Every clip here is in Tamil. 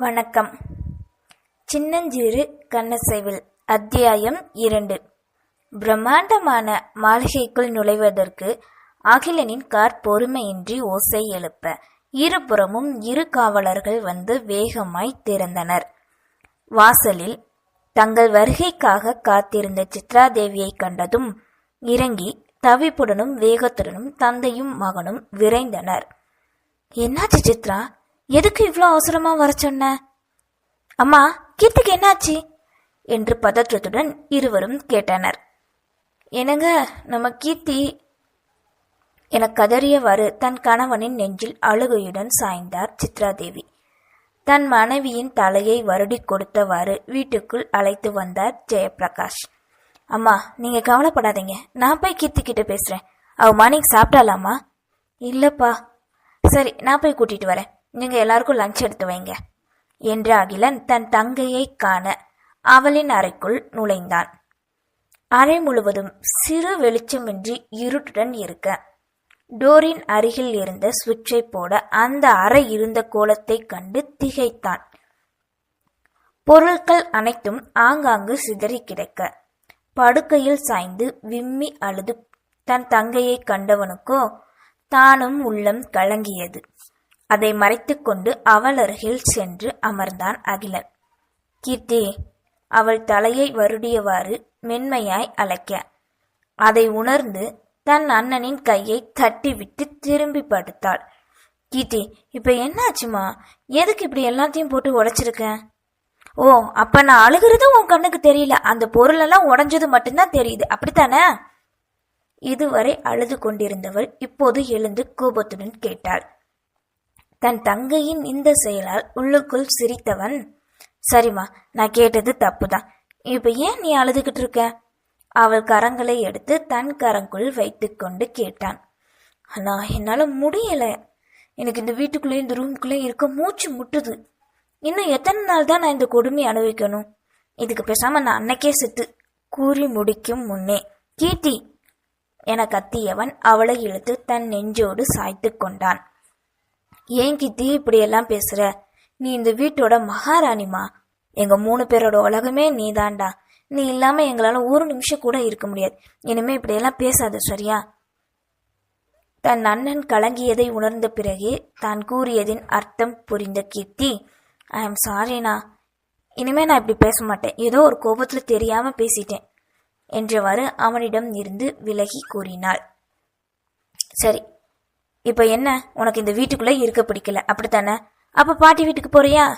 வணக்கம். சின்னஞ்சிறு கண்ணசைவில் அத்தியாயம் இரண்டு. பிரம்மாண்டமான மாளிகைக்குள் நுழைவதற்கு அகிலனின் கார் பொறுமையின்றி ஓசை எழுப்ப இருபுறமும் இரு காவலர்கள் வந்து வேகமாய் திறந்தனர். வாசலில் தங்கள் வருகைக்காக காத்திருந்த சித்ராதேவியை கண்டதும் இறங்கி தவிப்புடனும் வேகத்துடனும் தந்தையும் மகனும் விரைந்தனர். என்னாச்சு சித்ரா? எதுக்கு இவ்வளோ அவசரமா வர சொன்ன? அம்மா கீர்த்திக்கு என்னாச்சு? என்று பதற்றத்துடன் இருவரும் கேட்டனர். என்னங்க நம்ம கீர்த்தி? என கதறியவாறு தன் கணவனின் நெஞ்சில் அழுகையுடன் சாய்ந்தார் சித்ராதேவி. தன் மனைவியின் தலையை வருடி கொடுத்தவாறு வீட்டுக்குள் அழைத்து வந்தார் ஜெயப்பிரகாஷ். அம்மா நீங்க கவலைப்படாதீங்க. நான் போய் கீர்த்தி கிட்ட பேசுறேன். அவ மார்னிங் சாப்பிட்டாலாமா? இல்லப்பா. சரி நான் போய் கூட்டிட்டு வரேன். நீங்க எல்லாருக்கும் லஞ்ச் எடுத்து வைங்க என்று அகிலன் தன் தங்கையை காண அவளின் அறைக்குள் நுழைந்தான். அறை முழுவதும் சிறு வெளிச்சமின்றி இருட்டுடன் இருக்க. டோரின் அருகில் இருந்த சுவிட்சை போட அந்த அறை இருந்த கோலத்தை கண்டு திகைத்தான். பொருட்கள் அனைத்தும் ஆங்காங்கு சிதறி கிடக்க. படுக்கையில் சாய்ந்து விம்மி அழுது தன் தங்கையை கண்டவனுக்கோ தானும் உள்ளம் கலங்கியது. அதை மறைத்துக்கொண்டு அவள் அருகில் சென்று அமர்ந்தான் அகிலன். கீர்த்தி அவள் தலையை வருடியவாறு மென்மையாய் அழைக்க. அதை உணர்ந்து தன் அண்ணனின் கையை தட்டிவிட்டு திரும்பி படுத்தாள். கீர்த்தி இப்ப என்னாச்சுமா? எதுக்கு இப்படி எல்லாத்தையும் போட்டு உடைச்சிருக்க? ஓ அப்ப நான் அழுகிறது உன் கண்ணுக்கு தெரியல. அந்த பொருள் எல்லாம் உடைஞ்சது மட்டும்தான் தெரியுது. அப்படித்தானே? இதுவரை அழுது கொண்டிருந்தவள் இப்போது எழுந்து கோபத்துடன் கேட்டாள். தன் தங்கையின் இந்த செயலால் உள்ளுக்குள் சிரித்தவன். சரிம்மா நான் கேட்டது தப்புதான். இப்ப ஏன் நீ அழுதுகிட்டு இருக்க? அவள் கரங்களை எடுத்து தன் கரங்குள் வைத்துக்கொண்டு கேட்டான். ஆனா என்னால முடியல. எனக்கு இந்த வீட்டுக்குள்ளே இந்த ரூமுக்குள்ளே இருக்க மூச்சு முட்டுது. இன்னும் எத்தனை நாள் தான் நான் இந்த கொடுமை அனுபவிக்கணும்? இதுக்கு பேசாம நான் அன்னைக்கே செத்து கூறி முடிக்கும் முன்னே. கீர்த்தி என கத்தியவன் அவளை இழுத்து தன் நெஞ்சோடு சாய்த்து கொண்டான். ஏன் கித்தி இப்படியெல்லாம் பேசுற? நீ இந்த வீட்டோட மகாராணிமா எங்க மூணு பேரோட உலகமே நீதான்டா நீ இல்லாம எங்களால ஒரு நிமிஷம் கூட இருக்க முடியாது. இனிமே இப்படியெல்லாம் பேசாத சரியா? தன் அண்ணன் கலங்கியதை உணர்ந்த பிறகே தான் கூறியதின் அர்த்தம் புரிந்த கீர்த்தி ஐ எம் சாரிண்ணா இனிமே நான் இப்படி பேச மாட்டேன். ஏதோ ஒரு கோபத்துல தெரியாம பேசிட்டேன். என்றவாறு அவனிடம் இருந்து விலகி கூறினாள். சரி இப்ப என்ன? உனக்கு இந்த வீட்டுக்குள்ள இருக்க பிடிக்கல. அப்படித்தானே? அப்ப பாட்டி வீட்டுக்கு போறியா?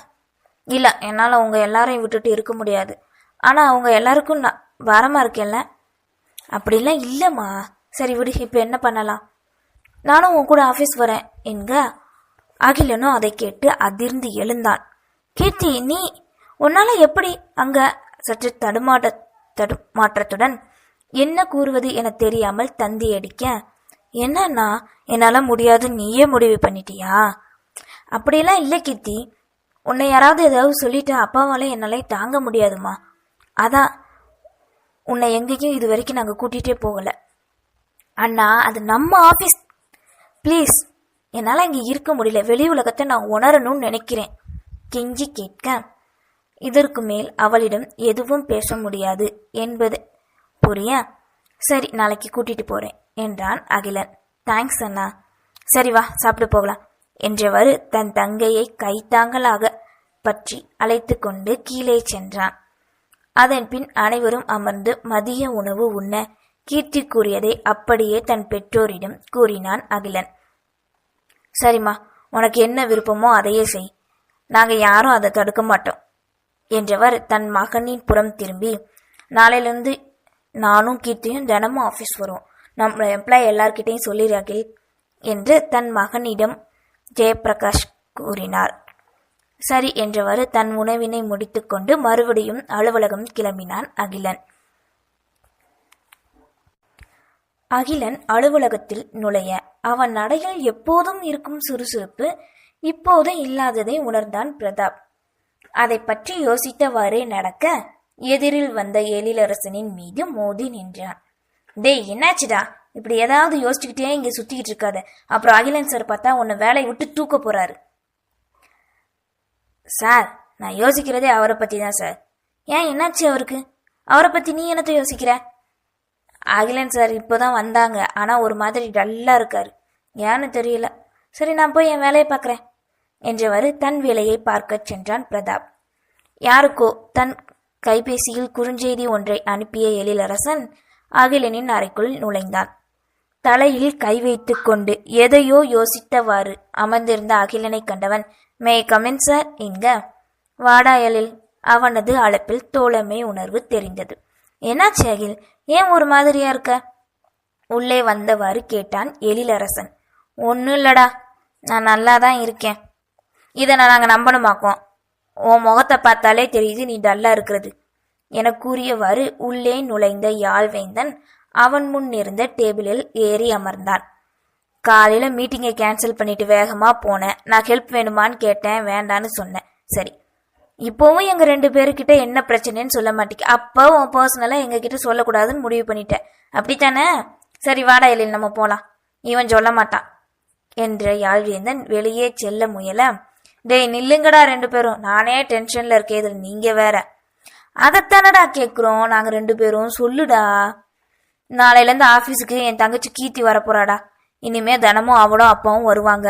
இல்ல என்னால உங்க எல்லாரையும் விட்டுட்டு இருக்க முடியாது. ஆனா அவங்க எல்லாருக்கும் நான் வரமா இருக்கேன்ல அப்படிலாம் இல்லம்மா. சரி விடு இப்ப என்ன பண்ணலாம்? நானும் உன் கூட ஆபீஸ் வரேன். என்க அகிலனும் அதை கேட்டு அதிர்ந்து எழுந்தான். கீர்த்தி நீ உன்னால எப்படி அங்க சற்று தடுமாட்ட தடுமாற்றத்துடன் என்ன கூறுவது என தெரியாமல் தந்தி அடிக்க என்னன்னா என்னால் முடியாதுன்னு நீயே முடிவு பண்ணிட்டியா? அப்படியெல்லாம் இல்லை கீர்த்தி. உன்னை யாராவது ஏதாவது சொல்லிட்டு அப்பாவால் என்னால் தாங்க முடியாதுமா. அதான் உன்னை எங்கேயும் இது வரைக்கும் நாங்கள் கூட்டிகிட்டே போகலை. அண்ணா அது நம்ம ஆஃபீஸ் ப்ளீஸ் என்னால் இங்கே இருக்க முடியல. வெளி உலகத்தை நான் உணரணும்னு நினைக்கிறேன். கெஞ்சி கேட்க இதற்கு மேல் அவளிடம் எதுவும் பேச முடியாது என்பது புரிய? சரி நாளைக்கு கூட்டிகிட்டு போகிறேன் என்றான் அகிலன். தேங்க்ஸ் அண்ணா. சரி வா சாப்பிட்டு போகலாம் என்றவாறு தன் தங்கையை கைத்தாங்கலாக பற்றி அழைத்து கொண்டு கீழே சென்றான். அதன் பின் அனைவரும் அமர்ந்து மதிய உணவு உண்ண கீர்த்தி கூறியதை அப்படியே தன் பெற்றோரிடம் கூறினான் அகிலன். சரிம்மா உனக்கு என்ன விருப்பமோ அதையே செய். நாங்க யாரும் அதை தடுக்க மாட்டோம் என்றவர் தன் மகனின் புறம் திரும்பி நாளையிலிருந்து நானும் கீர்த்தியும் தினமும் ஆஃபீஸ் வருவோம். நம்ம எம்ப்ளாய் எல்லார்கிட்டையும் சொல்லிடு என்று தன் மகனிடம் ஜெயபிரகாஷ் கூறினார். சரி என்றவாறு தன் உணவினை முடித்துக்கொண்டு மறுபடியும் அலுவலகம் கிளம்பினான் அகிலன். அகிலன் அலுவலகத்தில் நுழைய அவன் நடையில் எப்போதும் இருக்கும் சுறுசுறுப்பு இப்போது இல்லாததை உணர்ந்தான் பிரதாப். அதை பற்றி யோசித்தவாறே நடக்க எதிரில் வந்த எழிலரசனின் மீது மோதி நின்றான். டேய் என்னாச்சுடா? இப்படி ஏதாவது யோசிச்சுக்கிட்டே இங்கே சுத்திக்கிட்டு இருக்காத. அப்புறம் அகிலன் சார் பார்த்தா உன்னை வேலையை விட்டு தூக்க போறாரு. சார் நான் யோசிக்கிறதே அவரை பற்றி தான் சார் ஏன் என்னாச்சு அவருக்கு? அவரை பற்றி நீ என்னத்த யோசிக்கிற? அகிலன் சார் இப்போதான் வந்தாங்க. ஆனால் ஒரு மாதிரி டல்லாக இருக்காரு. ஏன்னு தெரியல. சரி நான் போய் என் வேலையை பார்க்குறேன் என்றவாறு தன் வேலையை பார்க்கச் சென்றான் பிரதாப். யாருக்கோ தன் கைபேசியில் குறுஞ்செய்தி ஒன்றை அனுப்பிய எழிலரசன் அகிலனின் அறைக்குள் நுழைந்தான் தலையில் கை வைத்து கொண்டு எதையோ யோசித்தவாறு அமர்ந்திருந்த அகிலனை கண்டவன் மே கமெண்ட் சார் எங்க வாடாயலில் அவனது அழைப்பில் தோழமை உணர்வு தெரிந்தது. என்னாச்சு அகில்? ஏன் ஒரு மாதிரியா இருக்க? உள்ளே வந்தவாறு கேட்டான் எழிலரசன். ஒன்றும் இல்லடா. நான் நல்லா தான் இருக்கேன். இதை நான் நாங்கள் நம்பணுமாக்கோம்? உன் முகத்தை பார்த்தாலே தெரியுது நீ டல்லா இருக்கிறது. என கூறியவாறு உள்ளே நுழைந்த யாழ்வேந்தன் அவன் முன் இருந்த டேபிளில் ஏறி அமர்ந்தான். காலையில மீட்டிங்கை கேன்சல் பண்ணிட்டு வேகமா போனேன் நான் ஹெல்ப் வேணுமான்னு கேட்டேன் வேண்டான்னு சொன்னேன். சரி. இப்போவும் எங்க ரெண்டு பேருக்கிட்ட என்ன பிரச்சனைன்னு சொல்ல மாட்டேங்க. அப்போ உன் பர்சனலா எங்க கிட்ட சொல்லக்கூடாதுன்னு முடிவு பண்ணிட்டேன். அப்படித்தானே? சரி வாடா எழில் நம்ம போலாம். இவன் சொல்ல மாட்டான். என்ற யாழ்வேந்தன் வெளியே செல்ல முயல. டேய் நில்லுங்கடா ரெண்டு பேரும். நானே டென்ஷன்ல இருக்கேன் இதுல நீங்க வேற? அதைத்தானடா கேட்குறோம் நாங்கள் ரெண்டு பேரும். சொல்லுடா. நாளையிலேருந்து ஆஃபீஸுக்கு என் தங்கச்சி கீர்த்தி வரப்போறாடா. இனிமே தினமும் அவளும் அப்பாவும் வருவாங்க.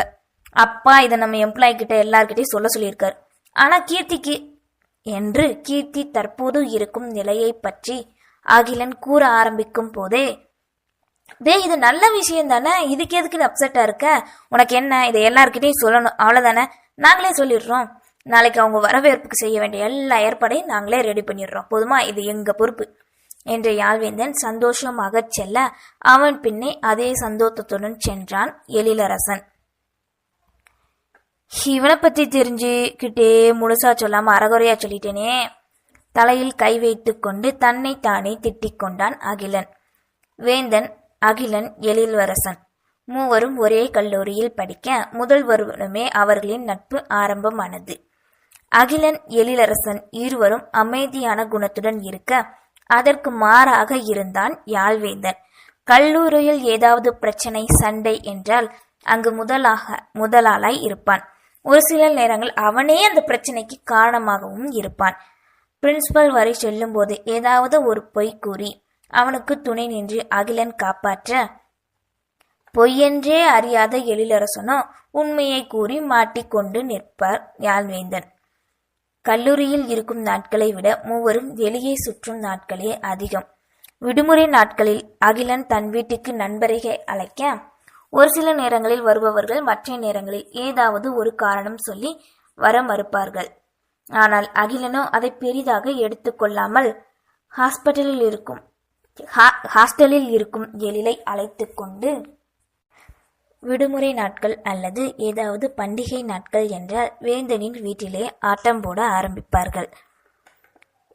அப்பா இதை நம்ம எம்ப்ளாய் கிட்ட எல்லார்கிட்டையும் சொல்ல சொல்லியிருக்காரு. ஆனால் கீர்த்திக்கு என்று கீர்த்தி தற்போது இருக்கும் நிலையை பற்றி அகிலன் கூற ஆரம்பிக்கும் போதே டே இது நல்ல விஷயம் தானே? இதுக்கு எதுக்கு அப்செட்டா இருக்க? உனக்கு என்ன? இதை எல்லார்கிட்டையும் சொல்லணும். அவ்வளோதானே நாங்களே சொல்லிடுறோம். நாளைக்கு அவங்க வரவேற்புக்கு செய்ய வேண்டிய எல்லா ஏற்பாடையும் நாங்களே ரெடி பண்ணிடுறோம். போதுமா? இது எங்க பொறுப்பு. என்ற யாழ்வேந்தன் சந்தோஷமாக செல்ல அவன் பின்னே அதே சந்தோஷத்துடன் சென்றான் எழிலரசன். இவனை பத்தி தெரிஞ்சுக்கிட்டே முழுசா சொல்லாம அறகுறையா சொல்லிட்டேனே. தலையில் கை வைத்து கொண்டு தன்னை தானே திட்டிக் கொண்டான் அகிலன். வேந்தன் அகிலன் எழில்வரசன். மூவரும் ஒரே கல்லூரியில் படிக்க முதல் வருடமே அவர்களின் நட்பு ஆரம்பமானது. அகிலன் எழிலரசன் இருவரும் அமைதியான குணத்துடன் இருக்க அதற்கு மாறாக இருந்தான் யாழ்வேந்தன் கல்லூரியில் ஏதாவது பிரச்சனை சண்டை என்றால் அங்கு முதலாக முதலாளாய் இருப்பான். ஒரு சில நேரங்கள் அவனே அந்த பிரச்சனைக்கு காரணமாகவும் இருப்பான். பிரின்சிபல் வரை செல்லும்போது ஏதாவது ஒரு பொய் கூறி அவனுக்கு துணை நின்று அகிலன் காப்பாற்ற பொய்யென்றே அறியாத எழிலரசனோ உண்மையை கூறி மாட்டிக்கொண்டு நிற்பார் யாழ்வேந்தன் கல்லூரியில் இருக்கும் நாட்களை விட மூவரும் வெளியே சுற்றும் நாட்களே அதிகம். விடுமுறை நாட்களில் அகிலன் தன் வீட்டுக்கு நண்பரை அழைக்க ஒரு சில நேரங்களில் வருபவர்கள் மற்ற நேரங்களில் ஏதாவது ஒரு காரணம் சொல்லி வர மறுப்பார்கள். ஆனால் அகிலனோ அதை பெரிதாக எடுத்துக்கொள்ளாமல் ஹாஸ்பிட்டலில் இருக்கும் ஹா- ஹாஸ்டலில் இருக்கும் எழிலை அழைத்து கொண்டு விடுமுறை நாட்கள் அல்லது ஏதாவது பண்டிகை நாட்கள் என்றால் வேந்தனின் வீட்டிலே ஆட்டம் போட ஆரம்பிப்பார்கள்.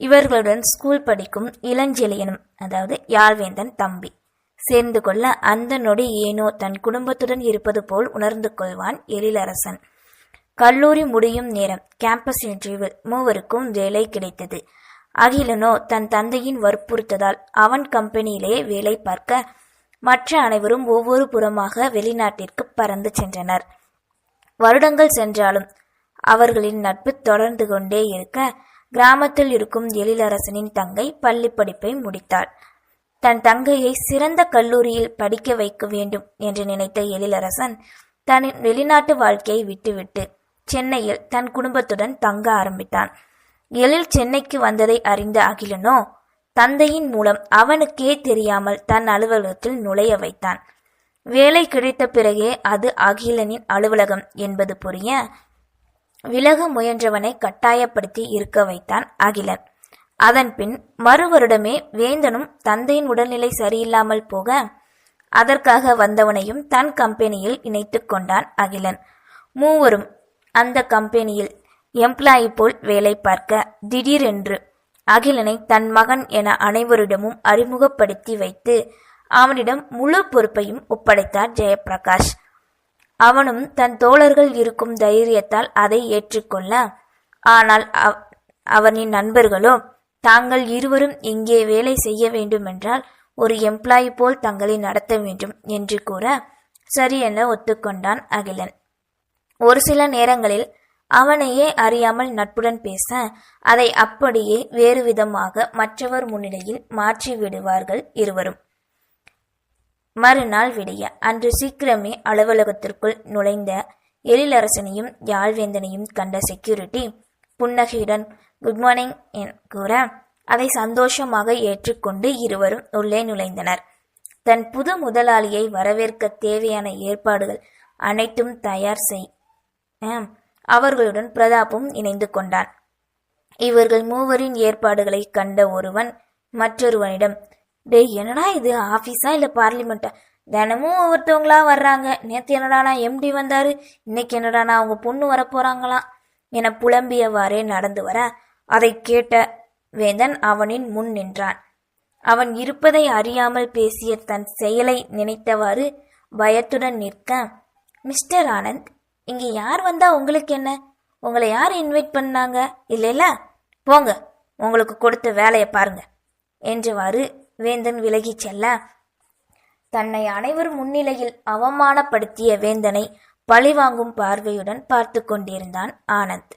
இவர்களுடன் ஸ்கூல் படிக்கும் இளஞ்செழியனும் அதாவது யாழ்வேந்தன் தம்பி சேர்ந்து கொள்ள அந்த நொடி ஏனோ தன் குடும்பத்துடன் இருப்பது போல் உணர்ந்து கொள்வான் எழிலரசன். கல்லூரி முடியும் நேரம் கேம்பஸ் இன்டர்வியூவில் மூவருக்கும் வேலை கிடைத்தது. அகிலனோ தன் தந்தையின் வற்புறுத்ததால் அவன் கம்பெனியிலேயே வேலை பார்க்க மற்ற அனைவரும் ஒவ்வொரு புறமாக வெளிநாட்டிற்கு பறந்து சென்றனர். வருடங்கள் சென்றாலும் அவர்களின் நட்பு தொடர்ந்து கொண்டே இருக்க கிராமத்தில் இருக்கும் எழிலரசனின் தங்கை பள்ளி படிப்பை முடித்தாள். தன் தங்கையை சிறந்த கல்லூரியில் படிக்க வைக்க வேண்டும் என்று நினைத்த எழிலரசன் தன் வெளிநாட்டு வாழ்க்கையை விட்டுவிட்டு சென்னையில் தன் குடும்பத்துடன் தங்க ஆரம்பித்தான். எழில் சென்னைக்கு வந்ததை அறிந்த அகிலனோ தந்தையின் மூலம் அவனுக்கே தெரியாமல் தன் அலுவலகத்தில் நுழைய வைத்தான். வேலை கிடைத்த பிறகே அது அகிலனின் அலுவலகம் என்பது புரிய விலக முயன்றவனை கட்டாயப்படுத்தி இருக்க வைத்தான் அகிலன். அதன்பின் மறு வருடமே வேந்தனும் தந்தையின் உடல்நிலை சரியில்லாமல் போக அதற்காக வந்தவனையும் தன் கம்பெனியில் இணைத்து கொண்டான் அகிலன். மூவரும் அந்த கம்பெனியில் எம்ப்ளாயி போல் வேலை பார்க்க திடீரென்று அகிலனை தன் மகன் என அனைவரிடமும் அறிமுகப்படுத்தி வைத்து அவனிடம் முழு பொறுப்பையும் ஒப்படைத்தார் ஜெயபிரகாஷ் அவனும் தன் தோழர்கள் இருக்கும் தைரியத்தால் அதை ஏற்றுக்கொள்ள ஆனால் அவனின் நண்பர்களோ தாங்கள் இருவரும் இங்கே வேலை செய்ய வேண்டுமென்றால் ஒரு எம்ப்ளாயி போல் தங்களை நடத்த வேண்டும் என்று கூற சரி என ஒத்துக்கொண்டான் அகிலன். ஒரு சில நேரங்களில் அவனையே அறியாமல் நட்புடன் பேச அதை அப்படியே வேறு விதமாக மற்றவர் முன்னிலையில் மாற்றி விடுவார்கள் இருவரும். மறுநாள் விடிய அன்று சீக்கிரமே அலுவலகத்திற்குள் நுழைந்த எழிலரசனையும் யாழ்வேந்தனையும் கண்ட செக்யூரிட்டி புன்னகையுடன் குட் மார்னிங் என் கூற அதை சந்தோஷமாக ஏற்றுக்கொண்டு இருவரும் உள்ளே நுழைந்தனர். தன் புது முதலாளியை வரவேற்க தேவையான ஏற்பாடுகள் அனைத்தும் தயார் செய் ஆம், அவர்களுடன் பிரதாப்பும் இணைந்து கொண்டான் இவர்கள் மூவரின் ஏற்பாடுகளை கண்ட ஒருவன் மற்றொருவனிடம் டேய் என்னடா இது? ஆபீஸா இல்ல பார்லிமெண்ட்டா தினமும் ஒவ்வொருத்தவங்களா வர்றாங்க. நேத்து என்னடானா எம்டி வந்தாரு? இன்னைக்கு என்னடானா அவங்க பொண்ணு வரப்போறாங்களாம் என புலம்பியவாறே நடந்து வர அதை கேட்ட வேந்தன் அவனின் முன் நின்றான். அவன் இருப்பதை அறியாமல் பேசிய தன் செயலை நினைத்தவாறு பயத்துடன் நிற்க மிஸ்டர் ஆனந்த் இங்க யார் வந்தா உங்களுக்கு என்ன? உங்களை யார் இன்வைட் பண்ணாங்க? இல்லைல்ல? போங்க. உங்களுக்கு கொடுத்த வேலையை பாருங்க. என்றவாறு வேந்தன் விலகிச் செல்ல. தன்னை அனைவர் முன்னிலையில் அவமானப்படுத்திய வேந்தனை பழிவாங்கும் பார்வையுடன் பார்த்து கொண்டிருந்தான் ஆனந்த்.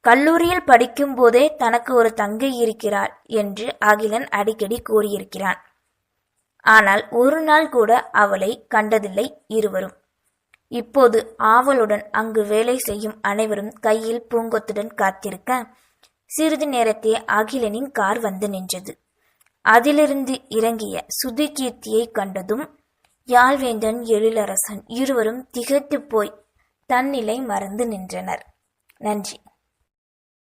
கல்லூரியில் படிக்கும் போதே தனக்கு ஒரு தங்கை இருக்கிறாள் என்று அகிலன் அடிக்கடி கூறியிருக்கிறான். ஆனால் ஒரு நாள் கூட அவளை கண்டதில்லை இருவரும். இப்போது ஆவலுடன் அங்கு வேலை செய்யும் அனைவரும் கையில் பூங்கொத்துடன் காத்திருக்க சிறிது நேரத்தே அகிலனின் கார் வந்து நின்றது. அதிலிருந்து இறங்கிய சுதிகீர்த்தியை கண்டதும் யாழ்வேந்தன் எழிலரசன் இருவரும் திகைத்து போய் தன்னிலை மறந்து நின்றனர். நன்றி.